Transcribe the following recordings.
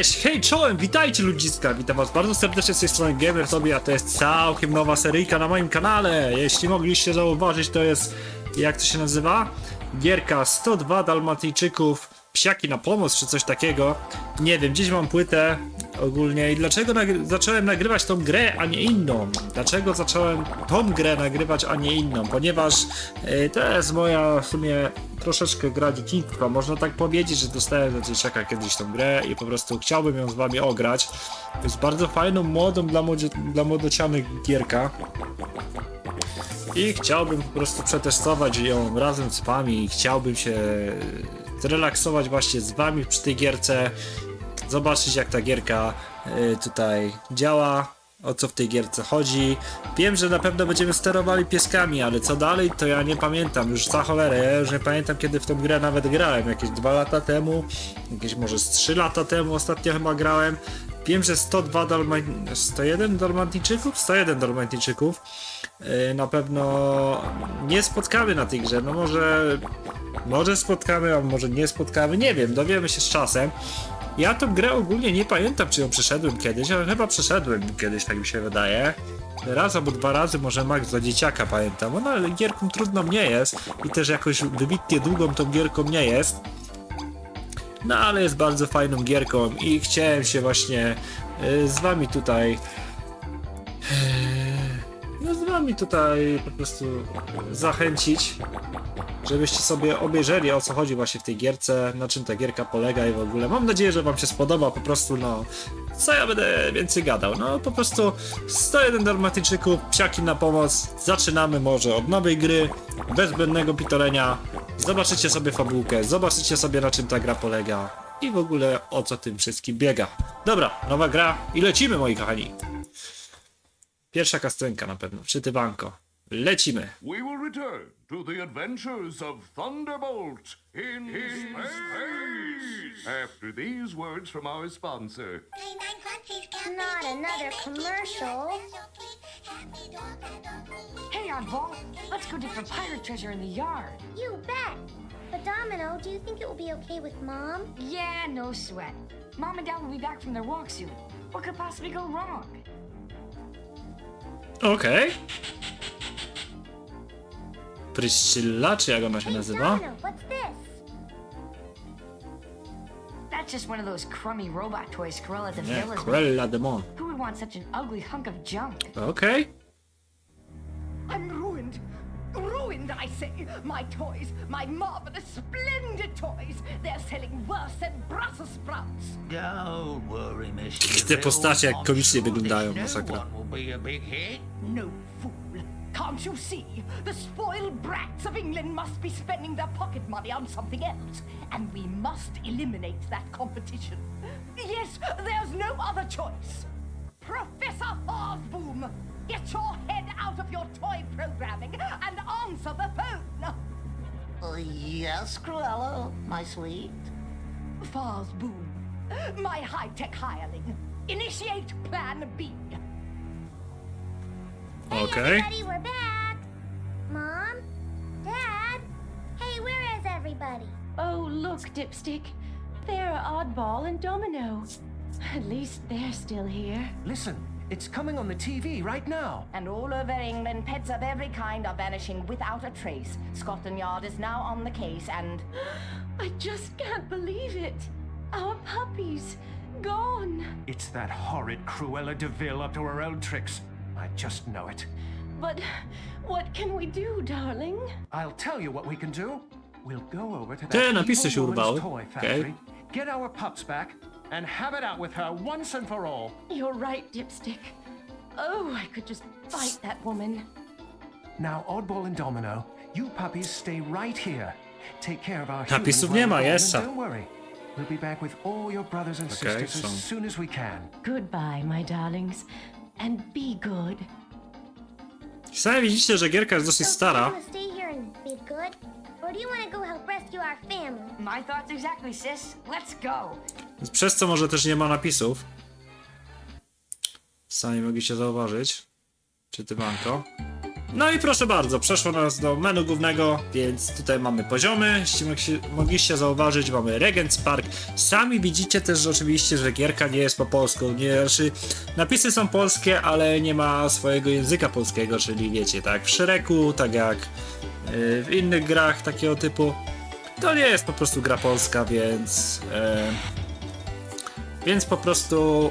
Cześć, hej, czołem, witajcie ludziska, witam was bardzo serdecznie z tej strony Gamer Tobie, a to jest całkiem nowa seryjka na moim kanale. Jeśli mogliście zauważyć, to jest, jak to się nazywa? Gierka 102 Dalmatyjczyków, psiaki na pomoc, czy coś takiego. Nie wiem, gdzieś mam płytę ogólnie i dlaczego nagry zacząłem nagrywać tą grę, a nie inną? Dlaczego zacząłem tą grę nagrywać, a nie inną? Ponieważ y, to jest moja w sumie troszeczkę gra dzieciństwa, można tak powiedzieć, że dostałem za dzieciaka kiedyś tą grę i po prostu chciałbym ją z wami ograć. To jest bardzo fajną, młodą dla, dla młodocianych gierka. I chciałbym po prostu przetestować ją razem z wami. Chciałbym się zrelaksować właśnie z wami przy tej gierce. Zobaczyć jak ta gierka y, tutaj działa, o co w tej gierce chodzi. Wiem, że na pewno będziemy sterowali pieskami, ale co dalej to ja nie pamiętam. Już za cholerę, ja już nie pamiętam kiedy w tą grę nawet grałem. Jakieś dwa lata temu, jakieś może z 3 lata temu ostatnio chyba grałem. Wiem, że 102 Dalma... 101 Dalmatyjczyków? 101 Dalmatyjczyków. Yy, na pewno nie spotkamy na tej grze. No może, może spotkamy, a może nie spotkamy. Nie wiem, dowiemy się z czasem. Ja tą grę ogólnie nie pamiętam, czy ją przeszedłem kiedyś, ale chyba przeszedłem kiedyś, tak mi się wydaje. Raz albo dwa razy, może max dla dzieciaka pamiętam. Ona gierką trudną nie jest i też jakoś wybitnie długą tą gierką nie jest. No ale jest bardzo fajną gierką i chciałem się właśnie y, z wami tutaj no z wami tutaj po prostu zachęcić, żebyście sobie obejrzeli o co chodzi właśnie w tej gierce, na czym ta gierka polega i w ogóle. Mam nadzieję, że wam się spodoba po prostu, no co ja będę więcej gadał, no po prostu 101 Dalmatyjczyków, psiaki na pomoc, zaczynamy może od nowej gry, bez zbędnego pitolenia, zobaczycie sobie fabułkę, zobaczycie sobie na czym ta gra polega i w ogóle o co tym wszystkim biega. Dobra, nowa gra i lecimy moi kochani. Pierwsza kastenka na pewno, czytywanko. Lecimy. we will return to the adventures of Thunderbolt in, space. After these words from our sponsor. Not another commercial. Hey, Oddball, let's go dig for pirate treasure in the yard. You bet. But Domino, do you think it will be okay with Mom? Yeah, no sweat. Mom and Dad will be back from their walk soon. What could possibly go wrong? Okej. Priscilla, czy jak ona się nazywa? Domino, what's this? That's just one of those crummy robot toys Cruella de Nie, Vil. Cruella Demon. Who would want such an ugly hunk of junk? Okej. I'm ruined. Ruined, I say. My toys, my marvelous, splendid toys. They're selling worse than Brussels sprouts. Don't worry, mister. Te postacie jak komicznie wyglądają, No masakra. one will be a big hit. No fool. Can't you see? The spoiled brats of England must be spending their pocket money on something else. And we must eliminate that competition. Yes, there's no other choice. Professor Osboom, get your head out of your toy programming and answer the phone. Uh, yes, Cruella, my sweet. Farsboom, my high-tech hireling. Initiate Plan B. Hey, everybody, we're back. Mom? Dad? Hey, where is everybody? Oh, look, Dipstick. There are Oddball and Domino. At least they're still here. Listen, it's coming on the TV right now. And all over England, pets of every kind are vanishing without a trace. Scotland Yard is now on the case, and I just can't believe it. Our puppies, gone. It's that horrid Cruella de Vil up to her old tricks. I just know it. But what can we do, darling? I'll tell you what we can do. We'll go over to Te that napisy evil się woman's urwały. toy Okej. factory, get our pups back, and have it out with her once and for all. You're right, Dipstick. Oh, I could just fight that woman. Now, Oddball and Domino, you puppies stay right here. Take care of our Napisów humans nie while ma, we're gone, jest. Don't worry. We'll be back with all your brothers and Okay, sisters so- as soon as we can. Goodbye, my darlings. And be good. Sami widzicie, że gierka jest dosyć So, do you stara. want to stay here and be good? Or do you want to go help rescue our family? My thoughts exactly, sis. Let's go. Więc przez co może też nie ma napisów. Sami mogliście zauważyć. Czytywanko. No i proszę bardzo, przeszło nas do menu głównego, więc tutaj mamy poziomy. Jeśli mogli- mogliście zauważyć, mamy Regents Park. Sami widzicie też że oczywiście, że gierka nie jest po polsku. Nie, znaczy, napisy są polskie, ale nie ma swojego języka polskiego, czyli wiecie, tak w Shreku, tak jak yy, w innych grach takiego typu. To nie jest po prostu gra polska, więc. e, więc po prostu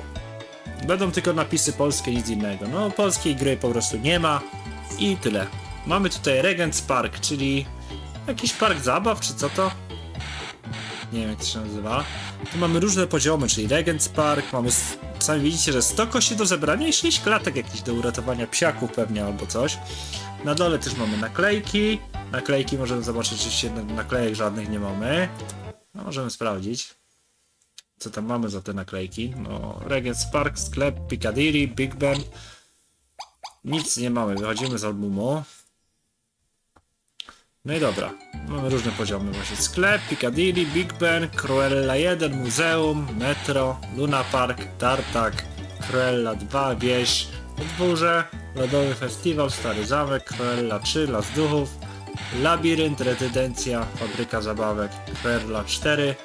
będą tylko napisy polskie, nic innego. No, polskiej gry po prostu nie ma i tyle. Mamy tutaj Regents Park, czyli jakiś park zabaw, czy co to? Nie wiem jak to się nazywa. Tu mamy różne poziomy, czyli Regents Park, mamy, sami widzicie, że 100 kości do zebrania i 6 klatek do uratowania psiaków pewnie albo coś. Na dole też mamy naklejki. Naklejki możemy zobaczyć, oczywiście na- naklejek żadnych nie mamy. No, możemy sprawdzić. Co tam mamy za te naklejki? No, Regents Park, sklep, Piccadilly, Big Ben. Nic nie mamy, wychodzimy z albumu. No i dobra, mamy różne poziomy właśnie. Sklep, Piccadilly, Big Ben, Cruella 1, Muzeum, Metro, Luna Park, Tartak, Cruella 2, Wieś, Podwórze, Lodowy Festiwal, Stary Zamek, Cruella 3, Las Duchów, Labirynt, Rezydencja, Fabryka Zabawek, Cruella 4.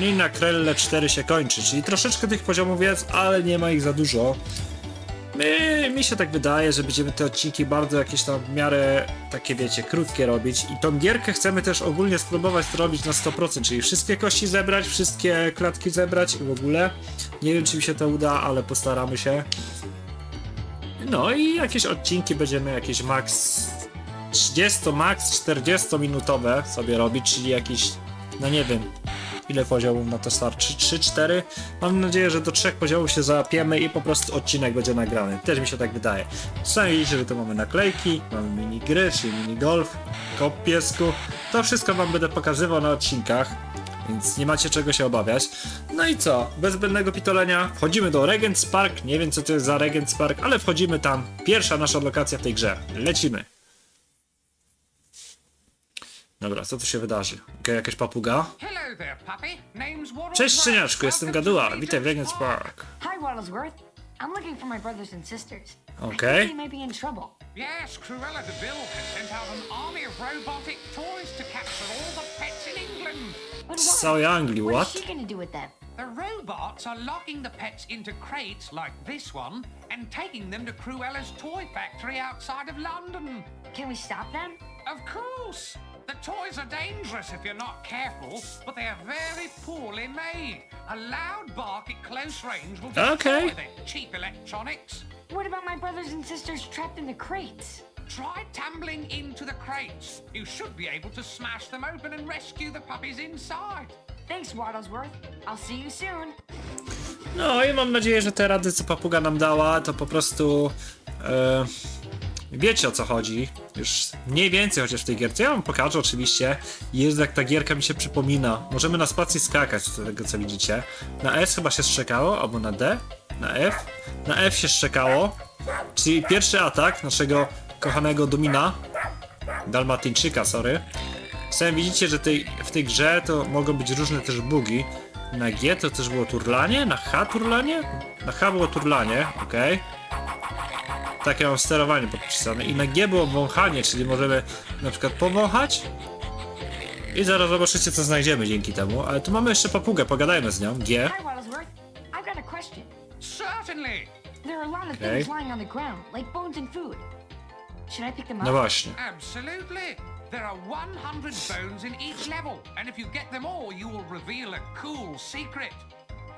No i na Cruella 4 się kończy, czyli troszeczkę tych poziomów jest, ale nie ma ich za dużo. My, mi się tak wydaje, że będziemy te odcinki bardzo jakieś tam w miarę takie wiecie, krótkie robić i tą gierkę chcemy też ogólnie spróbować zrobić na 100%, czyli wszystkie kości zebrać, wszystkie klatki zebrać i w ogóle. Nie wiem czy mi się to uda, ale postaramy się. No i jakieś odcinki będziemy jakieś max 30, max 40 minutowe sobie robić, czyli jakieś, no nie wiem, ile poziomów na to starczy? 3-4? Mam nadzieję, że do trzech poziomów się załapiemy i po prostu odcinek będzie nagrany. Też mi się tak wydaje. Sami widzicie, że tu mamy naklejki, mamy mini gry, czyli mini golf, kop piesku. To wszystko wam będę pokazywał na odcinkach. Więc nie macie czego się obawiać. No i co? Bez zbędnego pitolenia wchodzimy do Regents Park. Nie wiem co to jest za Regents Park, ale wchodzimy tam. Pierwsza nasza lokacja w tej grze. Lecimy. Dobra, co tu się wydarzy? Okej, jakaś papuga? Hello there, puppy. Name's Waddle. Cześć szczeniaczku, jestem Gaduła. Witaj w Regents Park. Hi, Waddlesworth. I'm looking for my brothers and sisters. I Okay. think they may be in trouble. Yes, Cruella de Vil has sent out an army of robotic toys to capture all the pets in England. But całej Anglii, what? she gonna do with them? The robots are locking the pets into crates like this one and taking them to Cruella's toy factory outside of London. Can we stop them? Of course! The toys are dangerous if you're not careful, but they are very poorly made. A loud bark at close range will destroy Okay. the cheap electronics. What about my brothers and sisters trapped in the crates? Try tumbling into the crates. You should be able to smash them open and rescue the puppies inside. Thanks, Waddlesworth. I'll see you soon. No i mam nadzieję, że te rady, co papuga nam dała, to po prostu e, wiecie o co chodzi. Już mniej więcej chociaż w tej gierce. Ja wam pokażę oczywiście. Jest jak ta gierka mi się przypomina. Możemy na spacji skakać z tego co widzicie. Na S chyba się szczekało, albo na D? Na F? Na F się szczekało. Czyli pierwszy atak naszego kochanego Domina. Dalmatyńczyka, sorry. Sami widzicie, że tej, w tej grze to mogą być różne też bugi. Na G to też było turlanie? Na H turlanie? Na H było turlanie, okej. Takie mam sterowanie podpisane. I na G było wąchanie, czyli możemy na przykład powąchać. I zaraz zobaczycie co znajdziemy dzięki temu. Ale tu mamy jeszcze papugę, pogadajmy z nią. G. Certainly. There are a lot of Okay. things lying on the ground, like bones and food. Should I pick them up? No właśnie. Absolutely. There are 100 bones in each level, and if you get them all, you will reveal a cool secret.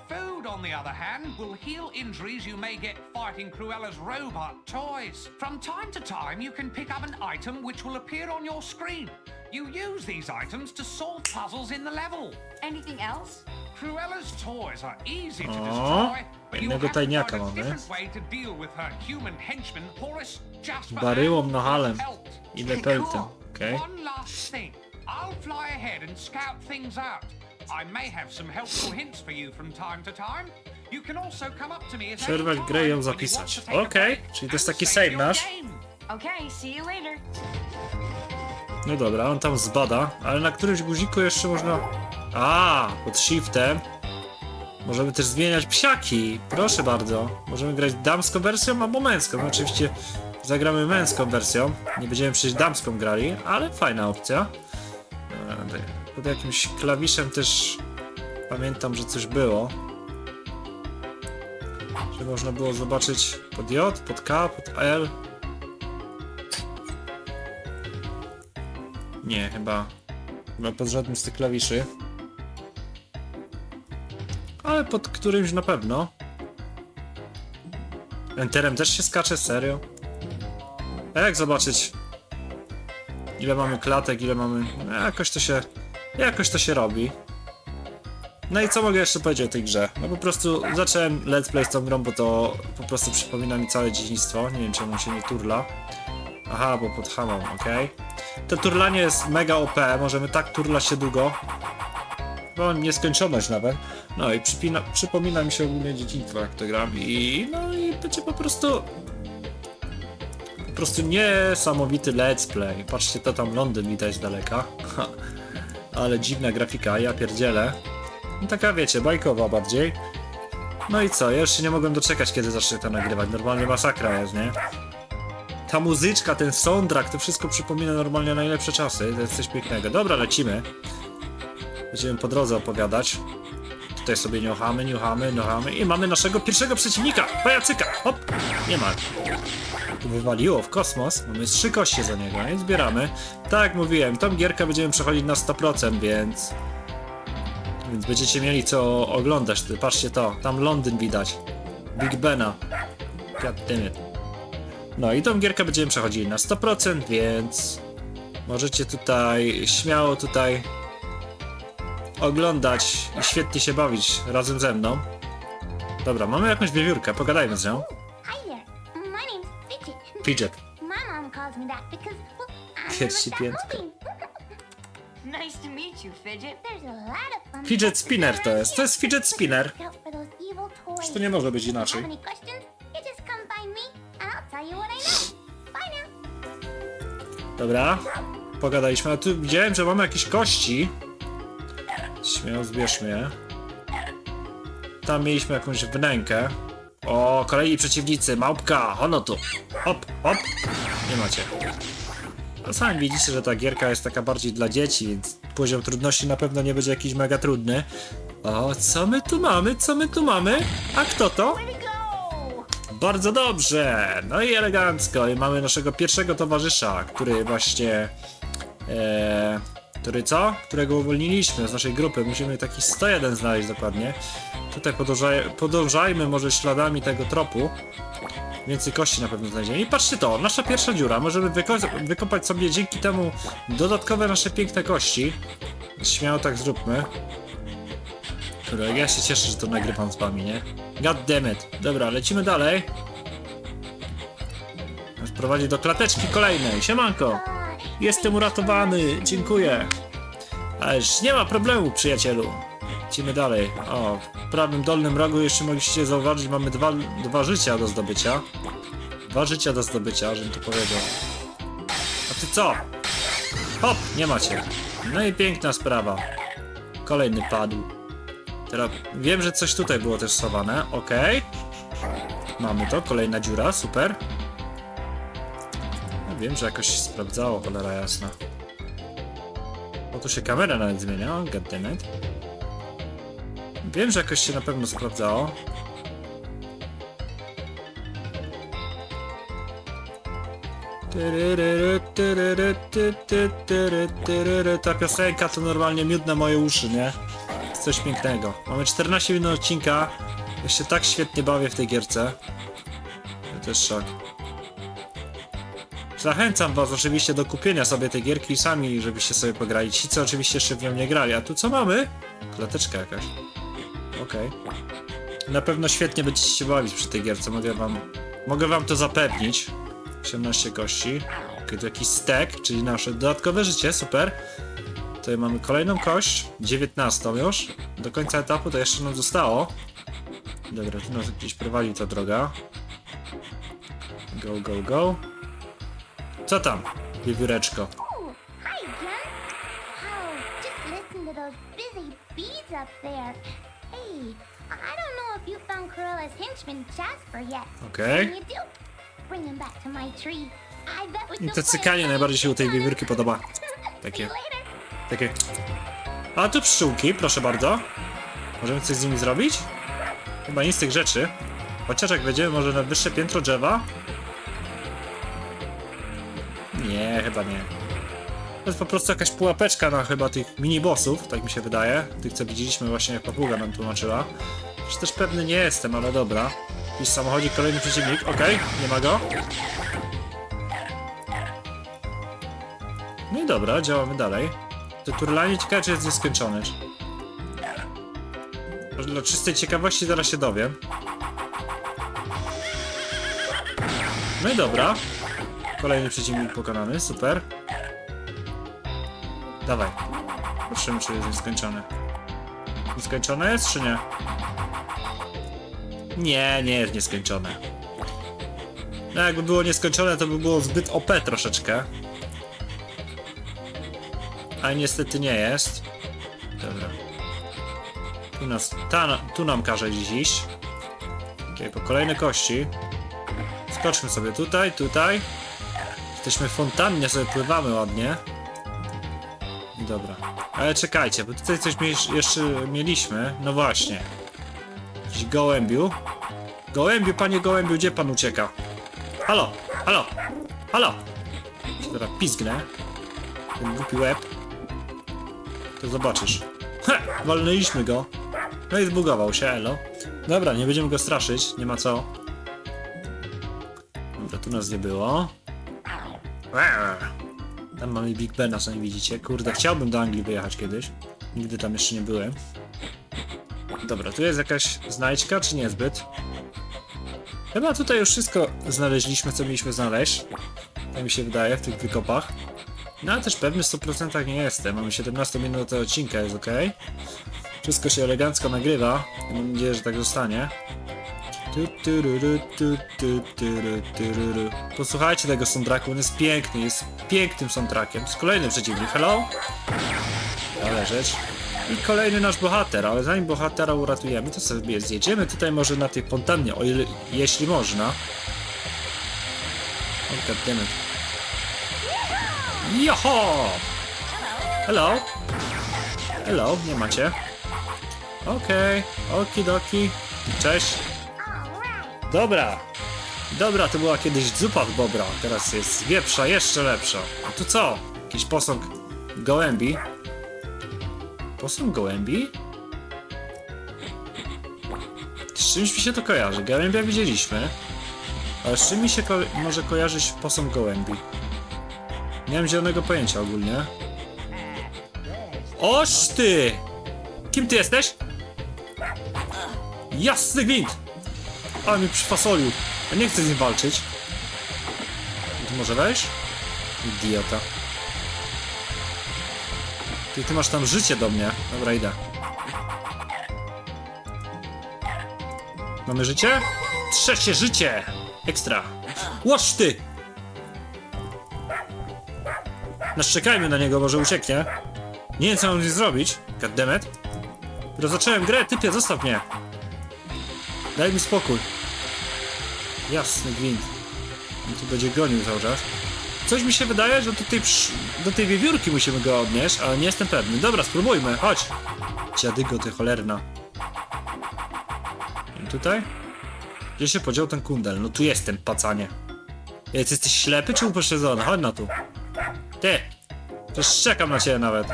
Food, on the other hand, will heal injuries you may get fighting Cruella's robot toys. From time to time, you can pick up an item which will appear on your screen. You use these items to solve puzzles in the level. Anything else? Cruella's toys are easy to destroy, but you will jednego have to find tajniaka a mamy. different way to deal with her human henchman, Horace Jasper Baryłą and Nohalem. Pelt. I lepeltem. Cool. One last thing. I'll fly ahead and scout things out. I may have some helpful hints for you from time to time. You can also come up to me at any Przerwać time grę i ją when you want zapisać. to take a Okej, break czyli to jest and taki save save your nasz. game. Okay, see you later. No dobra, on tam zbada, ale na którymś guziku jeszcze można... A, pod shiftem. Możemy też zmieniać psiaki. Proszę bardzo. Możemy grać damską wersją albo męską. Oczywiście zagramy męską wersją. Nie będziemy przecież damską grali, ale fajna opcja. Pod jakimś klawiszem też pamiętam, że coś było. Że można było zobaczyć pod J, pod K, pod L. Nie, chyba, chyba pod żadnym z tych klawiszy. Ale pod którymś na pewno. Enterem też się skacze, serio? A jak zobaczyć? Ile mamy klatek, ile mamy... No, jakoś to się... Jakoś to się robi. No i co mogę jeszcze powiedzieć o tej grze? No po prostu zacząłem let's play z tą grą, bo to po prostu przypomina mi całe dzieciństwo. Nie wiem czemu się nie turla. Aha, bo pod hamą, okej. To turlanie jest mega OP, możemy tak turlać się długo. No, nieskończoność nawet. No i przypina, przypomina mi się ogólnie dzieciństwo, jak to gram i no i będzie po prostu po prostu niesamowity let's play. Patrzcie, to tam Londyn widać z daleka. Ha. Ale dziwna grafika, ja pierdzielę. No taka wiecie, bajkowa bardziej. No i co, ja nie mogłem doczekać, kiedy zacznę to nagrywać. Normalnie masakra jest, nie? Ta muzyczka, ten soundtrack, to wszystko przypomina normalnie najlepsze czasy. To jest coś pięknego. Dobra, lecimy. Będziemy po drodze opowiadać. Tutaj sobie niuchamy, niuchamy, niuchamy i mamy naszego pierwszego przeciwnika, pajacyka. Hop, nie ma. Wywaliło w kosmos, mamy trzy kości za niego, więc zbieramy. Tak jak mówiłem, tą gierkę będziemy przechodzić na 100%, więc... Więc będziecie mieli co oglądać. Patrzcie to, tam Londyn widać. Big Bena. God damn it. No i tą gierkę będziemy przechodzili na 100%, więc... Możecie tutaj, śmiało tutaj oglądać i świetnie się bawić razem ze mną. Dobra, mamy jakąś wiewiórkę, pogadajmy z nią. I'm Piersi good at piętko. moving. Nice to meet you, Fidget. There's a lot of fun Fidget stuff spinner to jest, to jest fidget spinner. Look out for those evil toys. Czy to nie może być inaczej? have any questions, you just come find me and I'll tell you what I know. Bye now. Dobra, pogadaliśmy, ale tu widziałem, że mamy jakieś kości. Śmiało zbierzmy je. Tam mieliśmy jakąś wnękę. O, kolejni przeciwnicy, małpka, ono tu. Hop, hop. Nie macie. A sami widzicie, że ta gierka jest taka bardziej dla dzieci, więc poziom trudności na pewno nie będzie jakiś mega trudny. O, co my tu mamy? Co my tu mamy? A kto to? Bardzo dobrze! No i elegancko. I mamy naszego pierwszego towarzysza, który właśnie. E, który co? Którego uwolniliśmy z naszej grupy. Musimy taki 101 znaleźć dokładnie. Tutaj podążaj, podążajmy może śladami tego tropu. Więcej kości na pewno znajdziemy. I patrzcie to, nasza pierwsza dziura. Możemy wyko- wykopać sobie dzięki temu dodatkowe nasze piękne kości. Śmiało tak zróbmy. Które ja się cieszę, że to nagrywam z wami, nie? God damn it. Dobra, lecimy dalej. Nas prowadzi do klateczki kolejnej. Siemanko! Jestem uratowany, dziękuję. Ależ nie ma problemu, przyjacielu. Lecimy dalej. O, w prawym dolnym rogu jeszcze mogliście zauważyć, mamy dwa, dwa życia do zdobycia. Dwa życia do zdobycia, żebym to powiedział. A ty co? Hop, nie macie. No i piękna sprawa. Kolejny padł. Teraz wiem, że coś tutaj było też schowane. Okej. Mamy to, kolejna dziura, super. No, wiem, że jakoś się sprawdzało, cholera jasna. O, tu się kamera nawet zmienia, goddammit. Wiem, że jakoś się na pewno sprawdzało. Ta piosenka to normalnie miód na moje uszy, nie? Coś pięknego. Mamy 14 minut odcinka. Ja się tak świetnie bawię w tej gierce. To też szok. Zachęcam was oczywiście do kupienia sobie tej gierki sami, żebyście sobie pograli. Ci, co oczywiście jeszcze w nią nie grali. A tu co mamy? Klateczka jakaś. Okej. Na pewno świetnie będziecie się bawić przy tej gierce, mogę wam, mogę wam to zapewnić. 18 kości. Okej, tu jakiś stack, czyli nasze dodatkowe życie, super. Tutaj mamy kolejną kość, 19 już. Do końca etapu to jeszcze nam zostało. Dobra, tu nas gdzieś prowadzi ta droga. Go, go, go. Co tam, wiewióreczko? Okej. Tree. I to cykanie najbardziej się u tej wiewiórki podoba. Takie. Takie. A tu pszczółki, proszę bardzo. Możemy coś z nimi zrobić? Chyba nic z tych rzeczy. Chociaż jak wejdziemy może na wyższe piętro drzewa? Nie, chyba nie. To jest po prostu jakaś pułapeczka na chyba tych mini-bossów, tak mi się wydaje. Tych, co widzieliśmy właśnie jak papuga nam tłumaczyła. Już też pewny nie jestem, ale dobra. Jakiś samochodzik, kolejny przeciwnik. Okej, nie ma go. No i dobra, działamy dalej. To turlanie ciekawe, czy jest nieskończone. Dla czystej ciekawości zaraz się dowiem. No i dobra. Kolejny przeciwnik pokonany, super. Dawaj. Zobaczymy, czy jest nieskończone. Nieskończone jest, czy nie? Nie, nie jest nieskończone. No jakby było nieskończone, to by było zbyt OP troszeczkę. Ale niestety nie jest. Dobra. Tu, nas, ta, tu nam każe dziś iść. Okej, po kolejne kości. Skoczmy sobie tutaj, tutaj. Jesteśmy w fontannie, sobie pływamy ładnie. Dobra. Ale czekajcie, bo tutaj coś jeszcze mieliśmy. No właśnie. Jakiś gołębiu. Gołębiu, panie gołębiu, gdzie pan ucieka? Halo, halo, halo! Się teraz pizgnę. Ten głupi łeb. To zobaczysz. He! Walnęliśmy go. No i zbugował się, elo. Dobra, nie będziemy go straszyć, nie ma co. Dobra, tu nas nie było. Tam mamy Big Bena, sami widzicie. Kurde, chciałbym do Anglii wyjechać kiedyś. Nigdy tam jeszcze nie byłem. Dobra, tu jest jakaś znajdźka, czy niezbyt? Chyba tutaj już wszystko znaleźliśmy, co mieliśmy znaleźć. Tak mi się wydaje, w tych wykopach. No ale też pewny w 100% nie jestem. Mamy 17 minut odcinka, jest ok. Wszystko się elegancko nagrywa. Mam nadzieję, że tak zostanie. Tu, tururu, tu, tu, turu, tururu. Posłuchajcie tego soundtracku, on jest piękny, jest pięknym soundtrackiem. Z kolejny przeciwnik, hello? Ale rzecz. I kolejny nasz bohater, ale zanim bohatera uratujemy, to sobie zjedziemy tutaj może na tej fontannie, o ile, jeśli można. Oh, goddammit. Joho! Hello? Hello, nie macie. Okej, okidoki. Cześć. Dobra. Dobra, to była kiedyś zupa w bobra, teraz jest wieprza jeszcze lepsza. A tu co? Jakiś posąg gołębi? Posąg gołębi? Z czymś mi się to kojarzy? Gołębia widzieliśmy. Ale z czym mi się ko może kojarzyć posąg gołębi? Nie mam zielonego pojęcia ogólnie. Oż ty! Kim ty jesteś? Jasny gwint! Ale mi przyfasolił. Ja nie chcę z nim walczyć. Tu może wejść? Idiota. Ty, ty masz tam życie do mnie. Dobra, idę. Mamy życie? Trzecie życie! Ekstra. Łoż ty! Naszczekajmy na niego, może ucieknie. Nie wiem, co mam z nim zrobić. Goddammit. Dopiero zacząłem grę, typie, zostaw mnie. Daj mi spokój. Jasny gwint. On tu będzie gonił cały czas. Coś mi się wydaje, że tej, psz- do tej wiewiórki musimy go odnieść, ale nie jestem pewny. Dobra, spróbujmy, chodź. Dziadygo, ty cholerna. I tutaj? Gdzie się podział ten kundel? No tu jestem, pacanie. Ty jesteś ślepy czy upośledzony? Chodź na tu. Ty! Przecież czekam na ciebie nawet.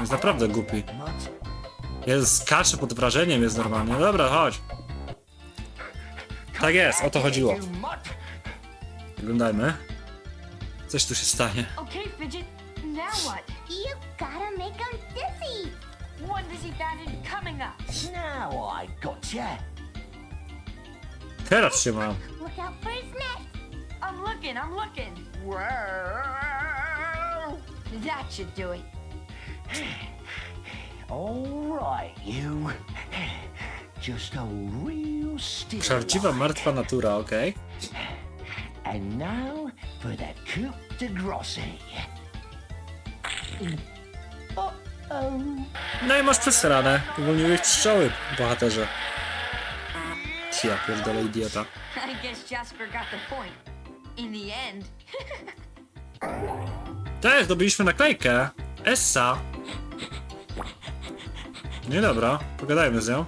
Jest naprawdę głupi. Jest skacze pod wrażeniem, jest normalnie. Dobra, chodź. Tak jest, o to chodziło. Wyglądajmy. Coś tu się stanie. Okay, Fidget, now what? You gotta make him dizzy. One dizzy bandit coming up. Now I gotcha. Teraz się mam. Look out for his nest. I'm looking, I'm looking. That should do it. All right, you. Just real still. Prawdziwa martwa natura, okej. And now for the coup de grace. Uh-oh. No i masz przesrane. Uwolniłeś pszczoły, bohaterze. Ja pierdolę idiota. I guess Jasper got the point. In the end. Też zdobyliśmy naklejkę. Essa. Nie dobra, pogadajmy z nią.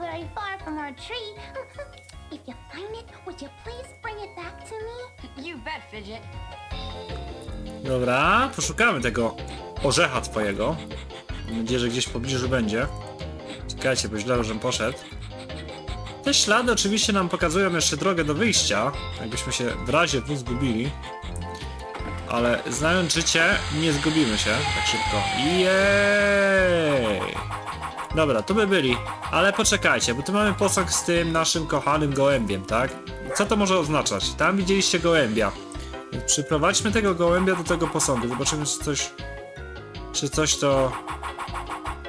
Very far from our tree. If you find it, would you please bring it back to me? You bet, Fidget. Dobra, poszukamy tego orzecha twojego. Mam nadzieję, że gdzieś w pobliżu będzie. Czekajcie, bo źle żem poszedł. Te ślady oczywiście nam pokazują jeszcze drogę do wyjścia, jakbyśmy się w razie tu zgubili. Ale znając życie, nie zgubimy się tak szybko. Jej! Dobra, tu by byli, ale poczekajcie, bo tu mamy posąg z tym naszym kochanym gołębiem, tak? Co to może oznaczać? Tam widzieliście gołębia. Przyprowadźmy tego gołębia do tego posągu. Zobaczymy, czy coś. Czy coś to.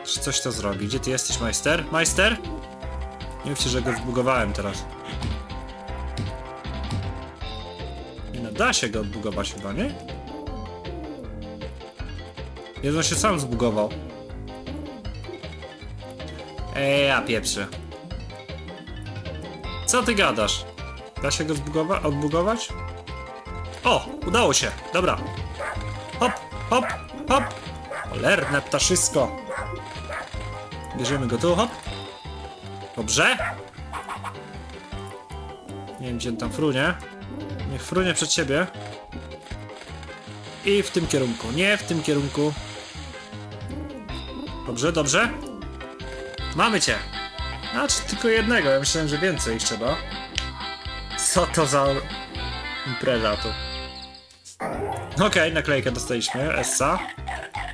Czy coś to zrobi. Gdzie ty jesteś, majster? Majster? Nie mówcie, że go zbugowałem teraz. No, da się go odbugować chyba, nie? Jeden się sam zbugował. Ej, ja pieprzę. Co ty gadasz? Da się go odbugować? O, udało się. Dobra. Hop, hop, hop. Cholerne ptaszysko. Bierzemy go tu, hop. Dobrze. Nie wiem, gdzie tam frunie. Niech frunie przed siebie. I w tym kierunku. Nie w tym kierunku. Dobrze, dobrze. Mamy cię. Znaczy tylko jednego. Ja myślałem, że więcej trzeba. Co to za impreza tu? Okej, naklejkę dostaliśmy, Essa.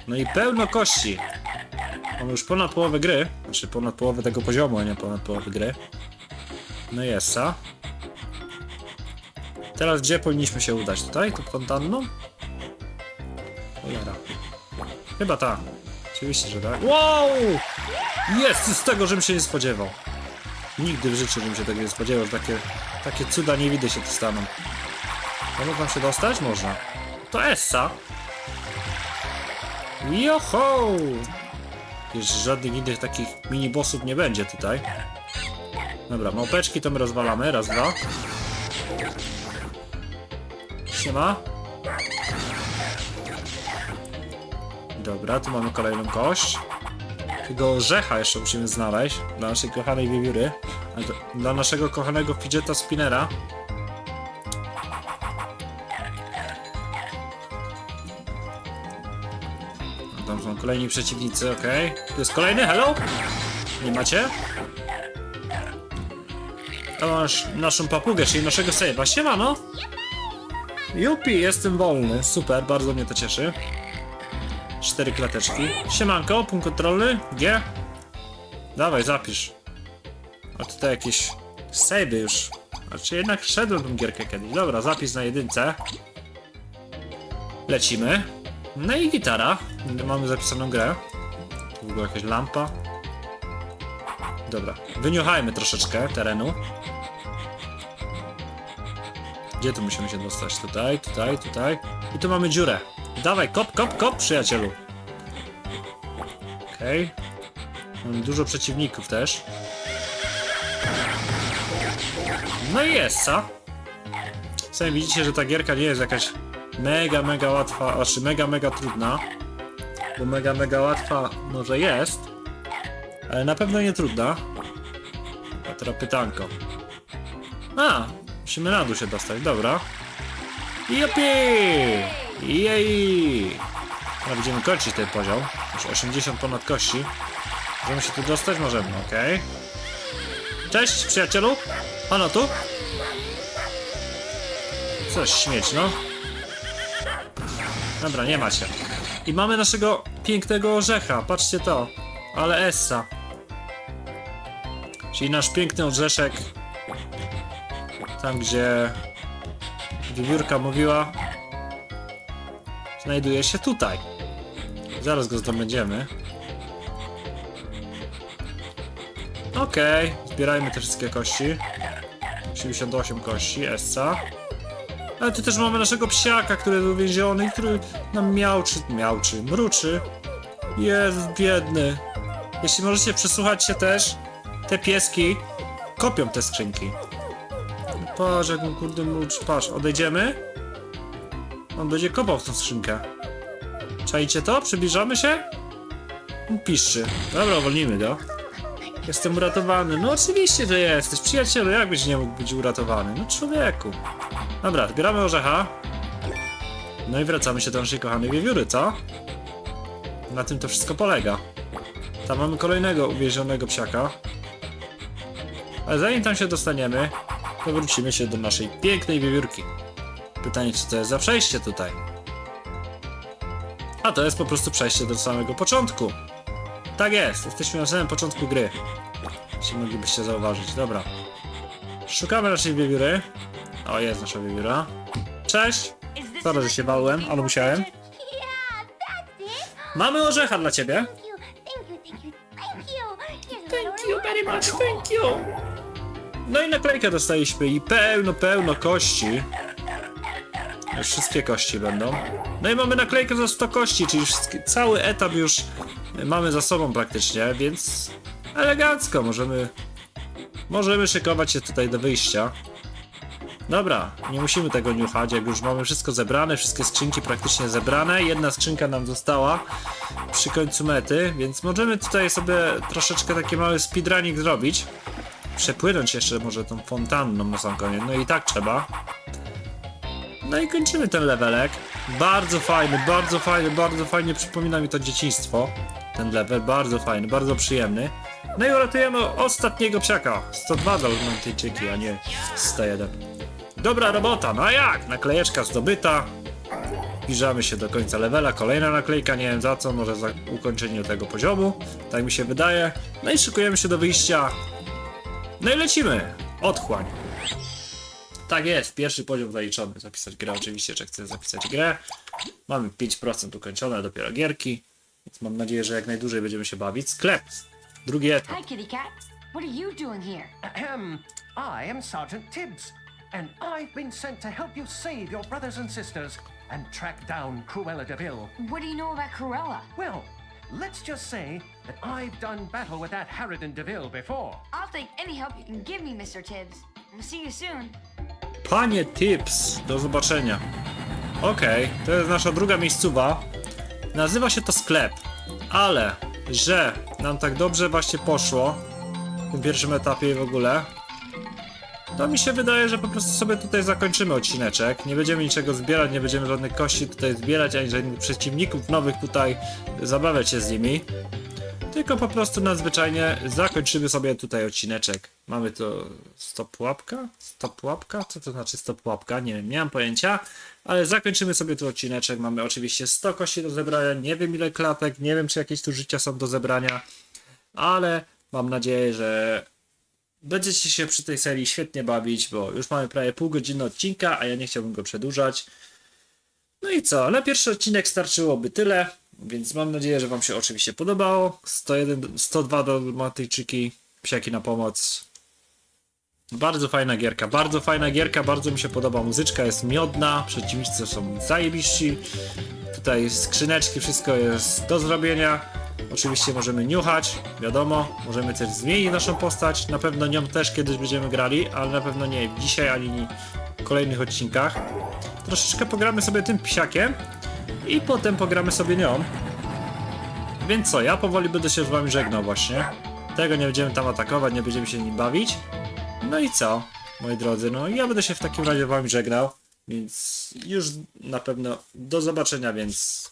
No i pełno kości. Mamy już ponad połowę gry. Znaczy ponad połowę tego poziomu, a nie ponad połowę gry. No i Essa. Teraz gdzie powinniśmy się udać? Tutaj? Tu fontanną? Cholera. Chyba tak. Oczywiście, że tak. Wow! Jest! Z tego, żebym się nie spodziewał. Nigdy w życiu bym się tego nie spodziewał, takie, takie cuda nie widy się tu staną. Mogą tam się dostać? Można. To Essa. Joho! Już żadnych innych takich mini-bossów nie będzie tutaj. Dobra, małpeczki to my rozwalamy. Raz, dwa. Siema. Dobra, tu mamy kolejną kość. Tego orzecha jeszcze musimy znaleźć dla naszej kochanej wiewióry. Dla naszego kochanego fidgeta spinnera. Kolejni przeciwnicy, okej. Tu jest kolejny, hello? Nie macie? To masz naszą papugę, czyli naszego save'a. Siemano! Jupi, jestem wolny. Super, bardzo mnie to cieszy. Cztery klateczki. Siemanko, punkt kontrolny. G. Dawaj, zapisz. A tutaj jakieś save'y już. Znaczy jednak szedłem tą gierkę kiedyś. Dobra, zapis na jedynce. Lecimy. No i gitara. Mamy zapisaną grę. Tu była jakaś lampa. Dobra, wyniuchajmy troszeczkę terenu. Gdzie tu musimy się dostać? Tutaj, tutaj, tutaj. I tu mamy dziurę. Dawaj, kop, kop, kop, przyjacielu. Okej. Mamy dużo przeciwników też. No i jest, co? Sami widzicie, że ta gierka nie jest jakaś mega, mega łatwa, znaczy mega, mega trudna. Bo mega, mega łatwa może jest, ale na pewno nie trudna. A teraz pytanko. A, musimy na dół się dostać, dobra. Jopi! Jej! No, będziemy kończyć ten poziom. Już 80 ponad kości. Możemy się tu dostać? Możemy, okej. Cześć, przyjacielu! Ano tu? Coś śmieć, no. Dobra, nie macie. I mamy naszego pięknego orzecha, patrzcie to. Ale Essa. Czyli nasz piękny orzeszek. Tam, gdzie wiewiórka mówiła, znajduje się tutaj. Zaraz go zdobędziemy. Okej, zbierajmy te wszystkie kości. 88 kości, Essa. Ale tu też mamy naszego psiaka, który jest uwięziony i który nam miałczy, miałczy, mruczy. Jest biedny. Jeśli możecie przesłuchać się też, te pieski kopią te skrzynki. Patrz jak on kurde mruczy. Patrz, odejdziemy. On będzie kopał w tą skrzynkę. Czajcie to? Przybliżamy się? Piszczy. Dobra, uwolnimy go. Jestem uratowany. No oczywiście, że jesteś. Przyjacielu, jak byś nie mógł być uratowany? No człowieku. Dobra, zbieramy orzecha. No i wracamy się do naszej kochanej wiewióry, co? Na tym to wszystko polega. Tam mamy kolejnego uwięzionego psiaka. Ale zanim tam się dostaniemy, to wrócimy się do naszej pięknej wiewiórki. Pytanie, czy to jest za przejście tutaj? A to jest po prostu przejście do samego początku. Tak jest, jesteśmy na samym początku gry. Jeśli moglibyście zauważyć. Dobra. Szukamy naszej wiewióry. O, jest nasza wiewióra. Cześć! Sorry, że się bałem, ale musiałem. Mamy orzecha dla ciebie. Thank you, very much, thank you. No i naklejkę dostaliśmy i pełno, pełno kości. Już wszystkie kości będą. No i mamy naklejkę za 100 kości, czyli cały etap już mamy za sobą praktycznie, więc elegancko możemy możemy szykować się tutaj do wyjścia. Dobra, nie musimy tego niuchać, jak już mamy wszystko zebrane, wszystkie skrzynki praktycznie zebrane. Jedna skrzynka nam została przy końcu mety, więc możemy tutaj sobie troszeczkę taki mały speedrunning zrobić. Przepłynąć jeszcze może tą fontanną na sam koniec, no i tak trzeba. No i kończymy ten levelek. Bardzo fajny, bardzo fajny, bardzo fajnie przypomina mi to dzieciństwo. Ten level, bardzo fajny, bardzo przyjemny. No i uratujemy ostatniego psiaka. 102 Dalmatyjczyki, a nie 101. Dobra robota, no a jak? Naklejeczka zdobyta. Zbliżamy się do końca levela, kolejna naklejka, nie wiem za co, może za ukończenie tego poziomu, tak mi się wydaje. No i szykujemy się do wyjścia. No i lecimy! Otchłań. Tak jest, pierwszy poziom zaliczony. Zapisać grę oczywiście, że chcę zapisać grę. Mamy 5% ukończone, dopiero gierki. Więc mam nadzieję, że jak najdłużej będziemy się bawić. Sklep. Drugi etap. Hi, kitty cat. What are you doing here? Ahem. I am Sergeant Tibbs, and I've been sent to help you save your brothers and sisters and track down Cruella de Vil. What do you know about Cruella? Well, let's just say that I've done battle with that Harridan de Vil before. I'll take any help you can give me, Mr. Tibbs. We'll see you soon. Panie Tips, do zobaczenia. Okej, to jest nasza druga miejscowa. Nazywa się to sklep, ale że nam tak dobrze właśnie poszło w tym pierwszym etapie i w ogóle, to mi się wydaje, że po prostu sobie tutaj zakończymy odcineczek. Nie będziemy niczego zbierać, nie będziemy żadnych kości tutaj zbierać, ani żadnych przeciwników nowych tutaj zabawiać się z nimi. Tylko po prostu nadzwyczajnie zakończymy sobie tutaj odcineczek. Mamy to stop łapka? Stop łapka? Co to znaczy stop łapka? Nie wiem, nie mam pojęcia, ale zakończymy sobie tu odcineczek. Mamy oczywiście 100 kości do zebrania, nie wiem ile klapek, nie wiem czy jakieś tu życia są do zebrania, ale mam nadzieję, że będziecie się przy tej serii świetnie bawić, bo już mamy prawie pół godziny odcinka, a ja nie chciałbym go przedłużać. No i co? Na pierwszy odcinek starczyłoby tyle, więc mam nadzieję, że Wam się oczywiście podobało. 101, 102 Dalmatyjczyki, psiaki na pomoc. Bardzo fajna gierka, bardzo fajna gierka, bardzo mi się podoba. Muzyczka jest miodna, przeciwnicy są zajebiści. Tutaj skrzyneczki, wszystko jest do zrobienia. Oczywiście możemy niuchać, wiadomo, możemy też zmienić naszą postać. Na pewno nią też kiedyś będziemy grali, ale na pewno nie dzisiaj ani w kolejnych odcinkach. Troszeczkę pogramy sobie tym psiakiem i potem pogramy sobie nią. Więc co, ja powoli będę się z wami żegnał właśnie. Tego nie będziemy tam atakować, nie będziemy się nim bawić. No i co, moi drodzy, no ja będę się w takim razie wami żegnał. Więc już na pewno do zobaczenia, więc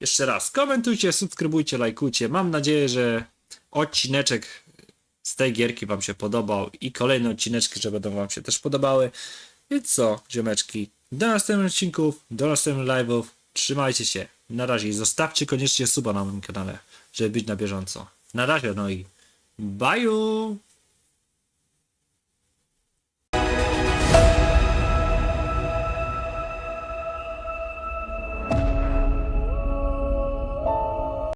jeszcze raz komentujcie, subskrybujcie, lajkujcie. Mam nadzieję, że odcineczek z tej gierki wam się podobał i kolejne odcineczki, że będą wam się też podobały. Więc co, ziomeczki, do następnych odcinków, do następnych live'ów. Trzymajcie się. Na razie i zostawcie koniecznie suba na moim kanale, żeby być na bieżąco. Na razie, no i bye!